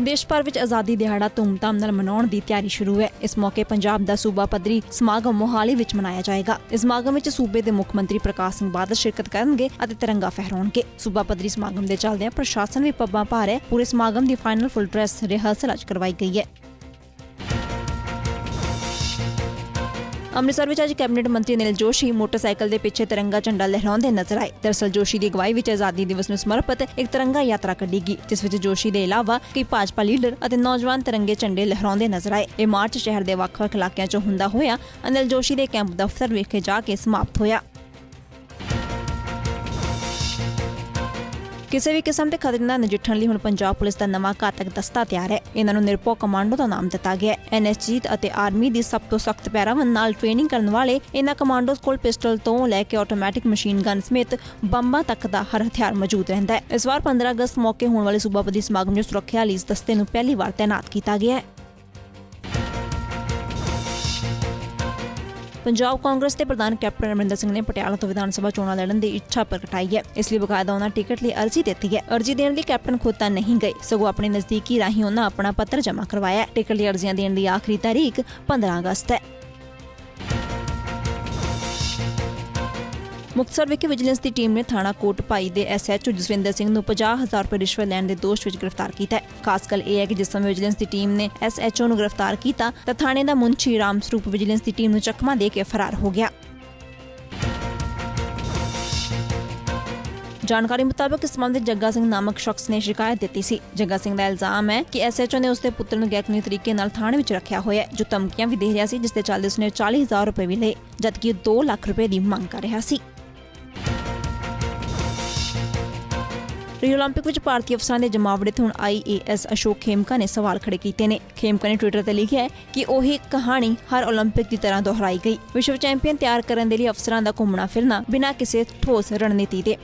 ਦੇਸ਼ ਭਰ ਵਿੱਚ ਆਜ਼ਾਦੀ ਦਿਹਾੜਾ ਧੂਮਧਾਮ ਨਾਲ ਮਨਾਉਣ ਦੀ ਤਿਆਰੀ ਸ਼ੁਰੂ ਹੈ। ਇਸ ਮੌਕੇ ਪੰਜਾਬ ਦਾ ਸੂਬਾ ਪੱਧਰੀ ਸਮਾਗਮ ਮੋਹਾਲੀ ਵਿੱਚ ਮਨਾਇਆ ਜਾਏਗਾ। ਇਸ ਸਮਾਗਮ ਵਿੱਚ ਸੂਬੇ ਦੇ ਮੁੱਖ ਮੰਤਰੀ ਪ੍ਰਕਾਸ਼ ਸਿੰਘ ਬਾਦਲ ਸ਼ਿਰਕਤ ਕਰਨਗੇ ਅਤੇ ਤਿਰੰਗਾ ਫਹਿਰਾਉਣਗੇ। ਸੂਬਾ ਪੱਧਰੀ ਸਮਾਗਮ ਦੇ ਚੱਲਦਿਆਂ ਪ੍ਰਸ਼ਾਸਨ ਵੀ ਪੱਬਾਂ ਭਾਰ ਹੈ। ਪੂਰੇ ਸਮਾਗਮ ਦੀ ਫਾਈਨਲ ਫੁੱਲ ਡਰੈਸ ਰਿਹਰਸਲ ਅੱਜ ਕਰਵਾਈ ਗਈ ਹੈ। ਅੰਮ੍ਰਿਤਸਰ ਵਿੱਚ ਅੱਜ ਕੈਬਨਿਟ ਮੰਤਰੀ ਅਨਿਲ ਜੋਸ਼ੀ ਮੋਟਰਸਾਈਕਲ ਦੇ ਪਿੱਛੇ ਤਿਰੰਗਾ ਝੰਡਾ ਲਹਿਰਾਉਂਦੇ ਨਜ਼ਰ ਆਏ। ਦਰਸਲ ਜੋਸ਼ੀ ਦੀ ਅਗਵਾਈ ਵਿੱਚ ਆਜ਼ਾਦੀ ਦਿਵਸ ਨੂੰ ਸਮਰਪਿਤ ਇੱਕ ਤਿਰੰਗਾ ਯਾਤਰਾ ਕੱਢੀ ਗਈ ਜਿਸ ਵਿੱਚ ਜੋਸ਼ੀ ਦੇ ਇਲਾਵਾ ਕਈ ਭਾਜਪਾ ਲੀਡਰ ਅਤੇ ਨੌਜਵਾਨ ਤਿਰੰਗੇ ਝੰਡੇ ਲਹਿਰਾਉਂਦੇ ਨਜ਼ਰ ਆਏ। ਇਹ ਮਾਰਚ ਸ਼ਹਿਰ ਦੇ ਵੱਖ-ਵੱਖ ਇਲਾਕਿਆਂ 'ਚੋਂ ਹੁੰਦਾ ਹੋਇਆ ਅਨਿਲ ਜੋਸ਼ੀ ਦੇ ਕੈਂਪ ਦਫ਼ਤਰ ਵਿਖੇ ਜਾ ਕੇ ਸਮਾਪਤ ਹੋਇਆ। ਕਿਸੇ ਵੀ ਕਿਸਮ ਦੇ ਖਤਰੇ ਨਾਲ ਨਜਿੱਠਣ ਲਈ ਹੁਣ ਪੰਜਾਬ ਪੁਲਿਸ ਦਾ ਨਵਾਂ ਘਾਤਕ ਦਸਤਾ ਤਿਆਰ ਹੈ। ਇਹਨਾਂ ਨੂੰ ਨਿਰਪੋ ਕਮਾਂਡੋ ਦਾ ਨਾਮ ਦਿੱਤਾ ਗਿਆ ਹੈ। ਐਨਐਸਜੀ ਅਤੇ ਆਰਮੀ ਦੀ ਸਭ ਤੋਂ ਸਖਤ ਪੈਰਾਵਨ ਨਾਲ ਟ੍ਰੇਨਿੰਗ ਕਰਨ ਵਾਲੇ ਇਹਨਾਂ ਕਮਾਂਡੋਜ਼ ਕੋਲ ਪਿਸਟਲ ਤੋਂ ਲੈ ਕੇ ਆਟੋਮੈਟਿਕ ਮਸ਼ੀਨ ਗਨ ਸਮੇਤ ਬੰਬਾਂ ਤੱਕ ਦਾ ਹਰ ਹਥਿਆਰ ਮੌਜੂਦ ਰਹਿੰਦਾ ਹੈ। ਇਸ ਵਾਰ 15 ਅਗਸਤ ਮੌਕੇ ਹੋਣ ਵਾਲੇ ਸੂਬਾ ਪੱਧਰੀ ਸਮਾਗਮ 'ਚ ਸੁਰੱਖਿਆ ਲਈ ਇਸ ਦਸਤੇ ਨੂੰ ਪਹਿਲੀ ਵਾਰ ਤਾਇਨਾਤ ਕੀਤਾ ਗਿਆ ਹੈ। ਪੰਜਾਬ ਕਾਂਗਰਸ ਦੇ ਪ੍ਰਧਾਨ ਕੈਪਟਨ ਅਮਰਿੰਦਰ ਸਿੰਘ ਨੇ ਪਟਿਆਲਾ ਤੋਂ ਵਿਧਾਨ ਸਭਾ ਚੋਣਾਂ ਲੜਨ ਦੀ ਇੱਛਾ ਪ੍ਰਗਟਾਈ ਹੈ। ਇਸ ਲਈ ਬਕਾਇਦਾ ਉਹਨਾਂ ਟਿਕਟ ਲਈ ਅਰਜ਼ੀ ਦਿੱਤੀ ਹੈ। ਅਰਜ਼ੀ ਦੇਣ ਲਈ ਕੈਪਟਨ ਖੁਦ ਤਾਂ ਨਹੀਂ ਗਏ, ਸਗੋਂ ਆਪਣੇ ਨਜ਼ਦੀਕੀ ਰਾਹੀਂ ਉਹਨਾਂ ਆਪਣਾ ਪੱਤਰ ਜਮ੍ਹਾਂ ਕਰਵਾਇਆ ਟਿਕਟ ਲਈ ਅਰਜ਼ੀਆਂ ਦੇਣ ਦੀ ਆਖਰੀ ਤਾਰੀਖ 15 ਅਗਸਤ ਹੈ। ਮੁਕਤਸਰ ਵਿਖੇ ਵਿਜੀਲੈਂਸ ਦੀ ਟੀਮ ਨੇ ਥਾਣਾ ਕੋਟ ਭਾਈ ਦੇ ਐਸਐਚਓ ਜਸਵਿੰਦਰ ਸਿੰਘ ਨੂੰ 50000 ਰੁਪਏ ਰਿਸ਼ਵਤ ਲੈਣ ਦੇ ਦੋਸ਼ ਵਿੱਚ ਗ੍ਰਿਫਤਾਰ ਕੀਤਾ ਹੈ। ਖਾਸ ਗੱਲ ਇਹ ਹੈ ਕਿ ਜਿਸ ਸਮੇਂ ਵਿਜੀਲੈਂਸ ਦੀ ਟੀਮ ਨੇ ਐਸਐਚਓ ਨੂੰ ਗ੍ਰਿਫਤਾਰ ਕੀਤਾ, ਤਾਂ ਥਾਣੇ ਦਾ ਮੁੰਸ਼ੀ ਰਾਮ ਸਰੂਪ ਵਿਜੀਲੈਂਸ ਦੀ ਟੀਮ ਨੂੰ ਚਕਮਾ ਦੇ ਕੇ ਫਰਾਰ ਹੋ ਗਿਆ। ਜਾਣਕਾਰੀ ਮੁਤਾਬਕ ਇਸ ਮਾਮਲੇ ਜੱਗਾ ਸਿੰਘ ਨਾਮਕ ਸ਼ਖਸ ਨੇ ਸ਼ਿਕਾਇਤ ਦਿੱਤੀ ਸੀ। ਜੱਗਾ ਸਿੰਘ ਦਾ ਇਲਜ਼ਾਮ ਹੈ ਕਿ ਐਸਐਚਓ ਨੇ ਉਸਦੇ ਪੁੱਤਰ ਨੂੰ ਗੈਰਕਾਨੂੰਨੀ ਤਰੀਕੇ ਨਾਲ ਥਾਣੇ ਵਿੱਚ ਰੱਖਿਆ ਹੋਇਆ ਹੈ, ਜੋ ਧਮਕੀਆਂ ਵੀ ਦੇ ਰਿਹਾ ਸੀ, ਜਿਸ ਦੇ ਚੱਲਦੇ ਉਸਨੇ 40000 ਰੁਪਏ ਵੀ ਲਏ, ਜਦਕਿ ਉਹ 2 ਲੱਖ ਰੁਪਏ ਦੀ ਮੰਗ ਕਰ ਰਿਹਾ ਸੀ। ਰੀਓ 올림픽 ਵਿੱਚ ਭਾਰਤੀ ਅਫਸਰਾਂ ਦੇ ਜਮਾਵੜੇ ਤੇ ਹੁਣ ਆਈਏਐਸ ਅਸ਼ੋਕ ਖੇਮਕਾ ਨੇ ਸਵਾਲ ਖੜੇ ਕੀਤੇ ਨੇ ਖੇਮਕਾ ਨੇ ਟਵਿੱਟਰ ਤੇ ਲਿਖਿਆ ਹੈ ਕਿ ਉਹੀ ਕਹਾਣੀ ਹਰ 올림픽 ਦੀ ਤਰ੍ਹਾਂ ਦੁਹਰਾਈ ਗਈ ਵਿਸ਼ਵ ਚੈਂਪੀਅਨ ਤਿਆਰ ਕਰਨ ਦੇ ਲਈ ਅਫਸਰਾਂ ਦਾ ਘੁੰਮਣਾ ਫਿਰਨਾ ਬਿਨਾਂ ਕਿਸੇ ਠੋਸ ਰਣਨੀਤੀ ਦੇ